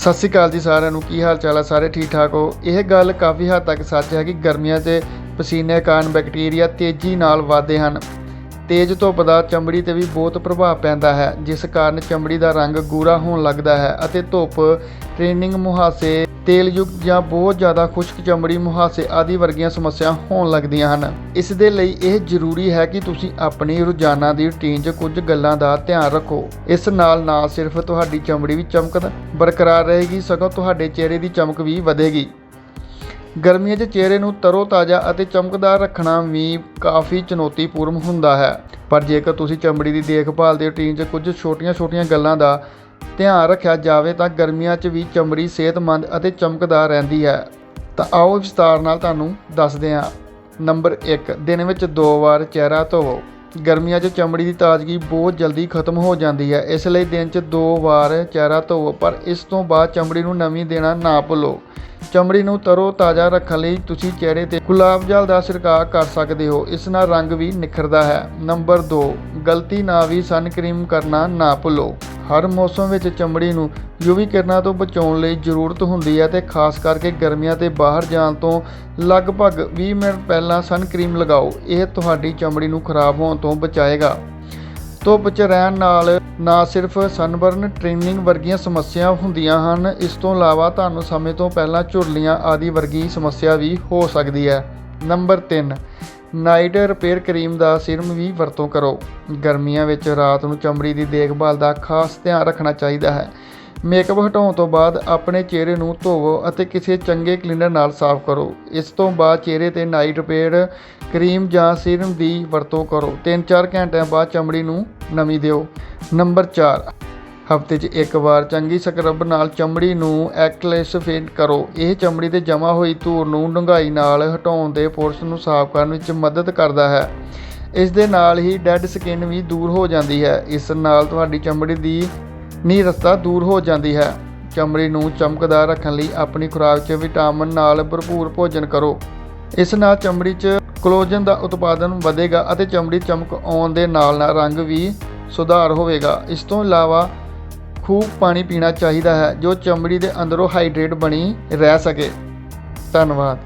ਸਤਿ ਸ਼੍ਰੀ ਅਕਾਲ ਜੀ ਸਾਰਿਆਂ ਨੂੰ, ਕੀ ਹਾਲ ਚਾਲ ਆ? ਸਾਰੇ ਠੀਕ ਠਾਕ ਹੋ? ਇਹ ਗੱਲ ਕਾਫੀ ਹੱਦ ਤੱਕ ਸੱਚ ਹੈ ਕਿ ਗਰਮੀਆਂ 'ਚ ਪਸੀਨੇ ਕਾਰਨ ਬੈਕਟੀਰੀਆ ਤੇਜ਼ੀ ਨਾਲ ਵਧਦੇ ਹਨ। ਤੇਜ਼ ਧੁੱਪ ਦਾ ਚਮੜੀ ਤੇ ਵੀ ਬਹੁਤ ਪ੍ਰਭਾਵ ਪੈਂਦਾ ਹੈ, ਜਿਸ ਕਾਰਨ ਚਮੜੀ ਦਾ ਰੰਗ ਗੂੜਾ ਹੋਣ ਲੱਗਦਾ ਹੈ ਅਤੇ ਧੁੱਪ ਟ੍ਰੇਨਿੰਗ ਮੁਹਾਸੇ, ਤੇਲਯੁਕਤ ਜਾਂ ਬਹੁਤ ਜ਼ਿਆਦਾ ਖੁਸ਼ਕ ਚਮੜੀ ਮੁਹਾਸੇ ਆਦਿ ਵਰਗੀਆਂ ਸਮੱਸਿਆ ਹੋਣ ਲੱਗਦੀਆਂ ਹਨ। ਇਸ ਦੇ ਲਈ ਇਹ ਜ਼ਰੂਰੀ ਹੈ ਕਿ ਤੁਸੀਂ ਆਪਣੀ ਰੋਜ਼ਾਨਾ ਦੀ ਰੁਟੀਨ 'ਚ ਕੁਝ ਗੱਲਾਂ ਦਾ ਧਿਆਨ ਰੱਖੋ। ਇਸ ਨਾਲ ਨਾ ਸਿਰਫ ਤੁਹਾਡੀ ਚਮੜੀ ਵੀ ਚਮਕ ਬਰਕਰਾਰ ਰਹੇਗੀ, ਸਗੋਂ ਤੁਹਾਡੇ ਚਿਹਰੇ ਦੀ ਚਮਕ ਵੀ ਵਧੇਗੀ। ਗਰਮੀਆਂ 'ਚ ਚਿਹਰੇ ਨੂੰ ਤਰੋਤਾਜ਼ਾ ਅਤੇ ਚਮਕਦਾਰ ਰੱਖਣਾ ਵੀ ਕਾਫੀ ਚੁਣੌਤੀਪੂਰਨ ਹੁੰਦਾ ਹੈ। ਪਰ ਜੇਕਰ ਤੁਸੀਂ ਚਮੜੀ ਦੀ ਦੇਖਭਾਲ ਦੇ ਰੁਟੀਨ 'ਚ ਕੁਝ ਛੋਟੀਆਂ-ਛੋਟੀਆਂ ਗੱਲਾਂ ਦਾ ਧਿਆਨ ਰੱਖਿਆ ਜਾਵੇ ਤਾਂ ਗਰਮੀਆਂ 'ਚ ਵੀ ਚਮੜੀ ਸਿਹਤਮੰਦ ਅਤੇ ਚਮਕਦਾਰ ਰਹਿੰਦੀ ਹੈ। ਤਾਂ ਆਓ ਵਿਸਤਾਰ ਨਾਲ ਤੁਹਾਨੂੰ ਦੱਸਦੇ ਹਾਂ। ਨੰਬਰ 1 ਦਿਨ ਵਿੱਚ ਦੋ ਵਾਰ ਚਿਹਰਾ ਧੋਵੋ। ਗਰਮੀਆਂ 'ਚ ਚਮੜੀ ਦੀ ਤਾਜ਼ਗੀ ਬਹੁਤ ਜਲਦੀ ਖਤਮ ਹੋ ਜਾਂਦੀ ਹੈ। ਇਸ ਲਈ ਦਿਨ 'ਚ ਦੋ ਵਾਰ ਚਿਹਰਾ ਧੋਵੋ, ਪਰ ਇਸ ਤੋਂ ਬਾਅਦ ਚਮੜੀ ਨੂੰ ਨਮੀ ਦੇਣਾ ਨਾ ਭੁੱਲੋ। ਚਮੜੀ ਨੂੰ ਤਰੋ ਤਾਜ਼ਾ ਰੱਖਣ ਲਈ ਤੁਸੀਂ ਚਿਹਰੇ ਤੇ ਗੁਲਾਬ ਜਲ ਦਾ ਛਿੜਕਾਅ ਕਰ ਸਕਦੇ ਹੋ। ਇਸ ਨਾਲ ਰੰਗ ਵੀ ਨਿਖਰਦਾ ਹੈ। ਨੰਬਰ 2 ਗਲਤੀ ਨਾਲ ਵੀ ਸਨ ਕਰੀਮ ਕਰਨਾ ਨਾ ਭੁੱਲੋ। ਹਰ ਮੌਸਮ ਵਿੱਚ ਚਮੜੀ ਨੂੰ ਯੂਵੀ ਕਿਰਨਾਂ ਤੋਂ ਬਚਾਉਣ ਲਈ ਜ਼ਰੂਰਤ ਹੁੰਦੀ ਹੈ ਤੇ ਖਾਸ ਕਰਕੇ ਗਰਮੀਆਂ ਤੇ ਬਾਹਰ ਜਾਣ ਤੋਂ ਲਗਭਗ 20 ਮਿੰਟ ਪਹਿਲਾਂ ਸਨ ਕਰੀਮ ਲਗਾਓ। ਇਹ ਤੁਹਾਡੀ ਚਮੜੀ ਨੂੰ ਖਰਾਬ ਹੋਣ ਤੋਂ ਬਚਾਏਗਾ। ਧੁੱਪ 'ਚ ਰਹਿਣ ਨਾਲ ਨਾ ਸਿਰਫ ਸਨਬਰਨ ਟ੍ਰੇਨਿੰਗ ਵਰਗੀਆਂ ਸਮੱਸਿਆ ਹੁੰਦੀਆਂ ਹਨ, ਇਸ ਤੋਂ ਇਲਾਵਾ ਤੁਹਾਨੂੰ ਸਮੇਂ ਤੋਂ ਪਹਿਲਾਂ ਝੁਰਲੀਆਂ ਆਦਿ ਵਰਗੀ ਸਮੱਸਿਆ ਵੀ ਹੋ ਸਕਦੀ ਹੈ। ਨੰਬਰ 3 ਨਾਈਟ ਰਿਪੇਅਰ ਕਰੀਮ ਦਾ ਸਿਰਮ ਵੀ ਵਰਤੋਂ ਕਰੋ। ਗਰਮੀਆਂ ਵਿੱਚ ਰਾਤ ਨੂੰ ਚਮੜੀ ਦੀ ਦੇਖਭਾਲ ਦਾ ਖਾਸ ਧਿਆਨ ਰੱਖਣਾ ਚਾਹੀਦਾ ਹੈ। ਮੇਕਅਪ ਹਟਾਉਣ ਤੋਂ ਬਾਅਦ ਆਪਣੇ ਚਿਹਰੇ ਨੂੰ ਧੋਵੋ ਅਤੇ ਕਿਸੇ ਚੰਗੇ ਕਲੀਨਰ ਨਾਲ ਸਾਫ਼ ਕਰੋ। ਇਸ ਤੋਂ ਬਾਅਦ ਚਿਹਰੇ ਤੇ ਨਾਈਟ ਰਿਪੇਅਰ ਕਰੀਮ ਜਾਂ ਸੀਰਮ ਦੀ ਵਰਤੋਂ ਕਰੋ। 3-4 ਘੰਟਿਆਂ ਬਾਅਦ ਚਮੜੀ ਨੂੰ ਨਮੀ ਦਿਓ। ਨੰਬਰ 4 ਹਫ਼ਤੇ 'ਚ ਇੱਕ ਵਾਰ ਚੰਗੀ ਸਕਰਬ ਨਾਲ ਚਮੜੀ ਨੂੰ ਐਕਲੇਸਫੇਟ ਕਰੋ। ਇਹ ਚਮੜੀ ਤੇ ਜਮ੍ਹਾਂ ਹੋਈ ਧੂੜ ਨੂੰ ਡੂੰਘਾਈ ਨਾਲ ਹਟਾਉਣ ਦੇ ਪੋਰਸ ਨੂੰ ਸਾਫ਼ ਕਰਨ ਵਿੱਚ ਮਦਦ ਕਰਦਾ ਹੈ। ਇਸ ਦੇ ਨਾਲ ਹੀ ਡੈੱਡ ਸਕਿਨ ਵੀ ਦੂਰ ਹੋ ਜਾਂਦੀ ਹੈ। ਇਸ ਨਾਲ ਤੁਹਾਡੀ ਚਮੜੀ ਦੀ ਨੀਰਸਤਾ ਦੂਰ ਹੋ ਜਾਂਦੀ ਹੈ। ਚਮੜੀ ਨੂੰ ਚਮਕਦਾਰ ਰੱਖਣ ਲਈ ਆਪਣੀ ਖੁਰਾਕ 'ਚ ਵਿਟਾਮਿਨ ਨਾਲ ਭਰਪੂਰ ਭੋਜਨ ਕਰੋ। ਇਸ ਨਾਲ ਚਮੜੀ 'ਚ ਕੋਲਾਜਨ ਦਾ ਉਤਪਾਦਨ ਵਧੇਗਾ ਅਤੇ ਚਮੜੀ ਚਮਕ ਆਉਣ ਦੇ ਨਾਲ ਨਾਲ ਰੰਗ ਵੀ ਸੁਧਾਰ ਹੋਵੇਗਾ। ਇਸ ਤੋਂ ਇਲਾਵਾ ਖੂਬ ਪਾਣੀ ਪੀਣਾ ਚਾਹੀਦਾ ਹੈ ਜੋ ਚਮੜੀ ਦੇ ਅੰਦਰੋਂ ਹਾਈਡਰੇਟ ਬਣੀ ਰਹਿ ਸਕੇ। ਧੰਨਵਾਦ।